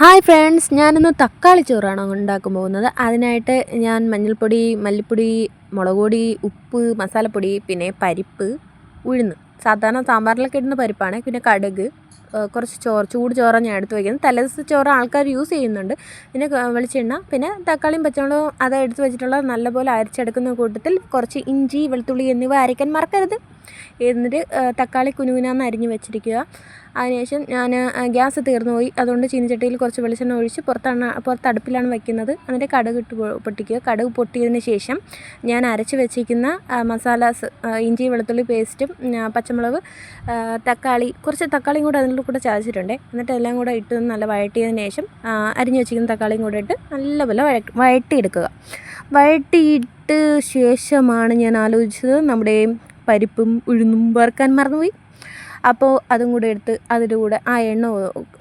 Hi friends ഞാനിന്ന് തക്കാളി ചോറാണ് ഉണ്ടാക്കാൻ പോകുന്നത്. അതിനായിട്ട് ഞാൻ മഞ്ഞൾപ്പൊടി മല്ലിപ്പൊടി മുളക് പൊടി ഉപ്പ് മസാലപ്പൊടി പിന്നെ പരിപ്പ് ഉഴുന്ന്. സാധാരണ സാമ്പാറിലൊക്കെ ഇടുന്ന പരിപ്പാണ് പിന്നെ കടുക് കുറച്ച് ചോറ് ചൂട് ചോറാണ് ഞാൻ എടുത്ത് വയ്ക്കുന്നത് തലേദിവസത്തെ ചോറ് ആൾക്കാർ യൂസ് ചെയ്യുന്നുണ്ട്. പിന്നെ വെളിച്ചെണ്ണ പിന്നെ തക്കാളിയും പച്ചമുളകും അത് എടുത്ത് വെച്ചിട്ടുള്ള നല്ലപോലെ അരച്ചെടുക്കുന്ന കൂട്ടത്തിൽ കുറച്ച് ഇഞ്ചി വെളുത്തുള്ളി എന്നിവ അരയ്ക്കാൻ മറക്കരുത്. എന്നിട്ട് തക്കാളി കുനുകുനാന്ന് അരിഞ്ഞ് വെച്ചിരിക്കുക. അതിനുശേഷം ഞാൻ ഗ്യാസ് തീർന്നു പോയി. അതുകൊണ്ട് ചീനിച്ചട്ടിയിൽ കുറച്ച് വെളിച്ചെണ്ണ ഒഴിച്ച് പുറത്താണ് പുറത്ത് അടുപ്പിലാണ് വെക്കുന്നത്. എന്നിട്ട് കടുക് ഇട്ട് പൊട്ടിക്കുക. കടുക് പൊട്ടിയതിന് ശേഷം ഞാൻ അരച്ച് വെച്ചിരിക്കുന്ന മസാലാസ് ഇഞ്ചി വെളുത്തുള്ളി പേസ്റ്റും പച്ചമുളക് തക്കാളി കുറച്ച് തക്കാളിയും കൂടെ അതിന്റെ കൂടെ ചതച്ചിട്ടുണ്ട്. എന്നിട്ട് എല്ലാം കൂടെ ഇട്ട് നല്ല വഴറ്റിയതിന് ശേഷം അരിഞ്ഞ് വെച്ചിരിക്കുന്ന തക്കാളിയും കൂടെ ഇട്ട് നല്ലപോലെ വഴ വഴട്ടിയെടുക്കുക വഴട്ടിയിട്ട് ശേഷമാണ് ഞാൻ ആലോചിച്ചത് നമ്മുടെ പരിപ്പും ഉഴുന്നും വറുക്കാൻ മറന്നുപോയി. അപ്പോൾ അതും കൂടെ എടുത്ത് അതിന്റെ കൂടെ ആ എണ്ണ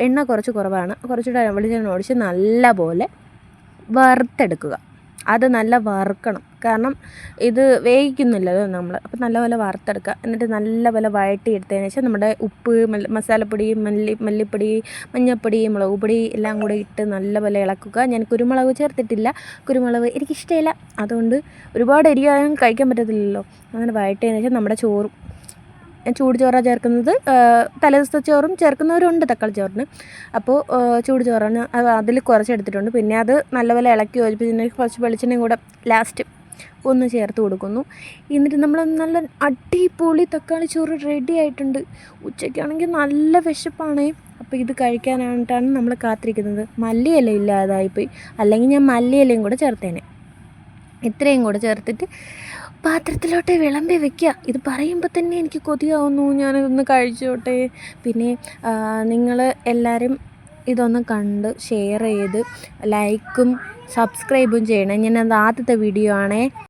എണ്ണ കുറച്ച് കുറവാണ്. കുറച്ചുകൂടെ വെളിച്ചെണ്ണ ഒഴിച്ച് നല്ല പോലെ വറുത്തെടുക്കുക. അത് നല്ല വറുക്കണം. കാരണം ഇത് വേവിക്കുന്നില്ലല്ലോ നമ്മൾ അപ്പോൾ നല്ലപോലെ വറുത്തെടുക്കുക. എന്നിട്ട് നല്ലപോലെ വഴട്ടിയെടുത്തതിന് ശേഷം നമ്മുടെ ഉപ്പ് മസാലപ്പൊടി മല്ലി മല്ലിപ്പൊടി മഞ്ഞൾപ്പൊടി മുളക് പൊടി എല്ലാം കൂടെ ഇട്ട് നല്ലപോലെ ഇളക്കുക. ഞാൻ കുരുമുളക് ചേർത്തിട്ടില്ല. കുരുമുളക് എനിക്കിഷ്ടമില്ല. അതുകൊണ്ട് ഒരുപാട് എരിയായും കഴിക്കാൻ പറ്റത്തില്ലല്ലോ. അങ്ങനെ വഴട്ടിയതിന് ശേഷം നമ്മുടെ ചോറും ഞാൻ ചൂട് ചോറാണ് ചേർക്കുന്നത് തലേദിവസത്തെ ചോറും ചേർക്കുന്നവരുണ്ട് തക്കാളി ചോറിന്. അപ്പോൾ ചൂട് ചോറാണ് അത് അതിൽ കുറച്ച് എടുത്തിട്ടുണ്ട് പിന്നെ അത് നല്ലപോലെ ഇളക്കി യോജിപ്പിച്ചതിന് കുറച്ച് വെളിച്ചെണ്ണയും കൂടെ ലാസ്റ്റ് ഒന്ന് ചേർത്ത് കൊടുക്കുന്നു. എന്നിട്ട് നമ്മൾ നല്ല അടിപൊളി തക്കാളി ചോറ് റെഡി ആയിട്ടുണ്ട്. ഉച്ചയ്ക്കാണെങ്കിൽ നല്ല വിശപ്പാണേ. അപ്പോൾ ഇത് കഴിക്കാനായിട്ടാണ് നമ്മൾ കാത്തിരിക്കുന്നത്. മല്ലിയില ഇല്ലാതായിപ്പോയി. അല്ലെങ്കിൽ ഞാൻ മല്ലിയിലയും കൂടെ ചേർത്തേനെ. ഇത്രയും കൂടെ ചേർത്തിട്ട് പാത്രത്തിലോട്ട് വിളമ്പി വെക്കുക ഇത് പറയുമ്പോൾ തന്നെ എനിക്ക് കൊതിയാവുന്നു. ഞാനിതൊന്ന് കഴിച്ചോട്ടെ. പിന്നെ നിങ്ങൾ എല്ലാവരും ഇതൊന്ന് കണ്ട് ഷെയർ ചെയ്ത് ലൈക്കും സബ്സ്ക്രൈബും ചെയ്യണം. ഞാൻ ആദ്യത്തെ വീഡിയോ ആണേ.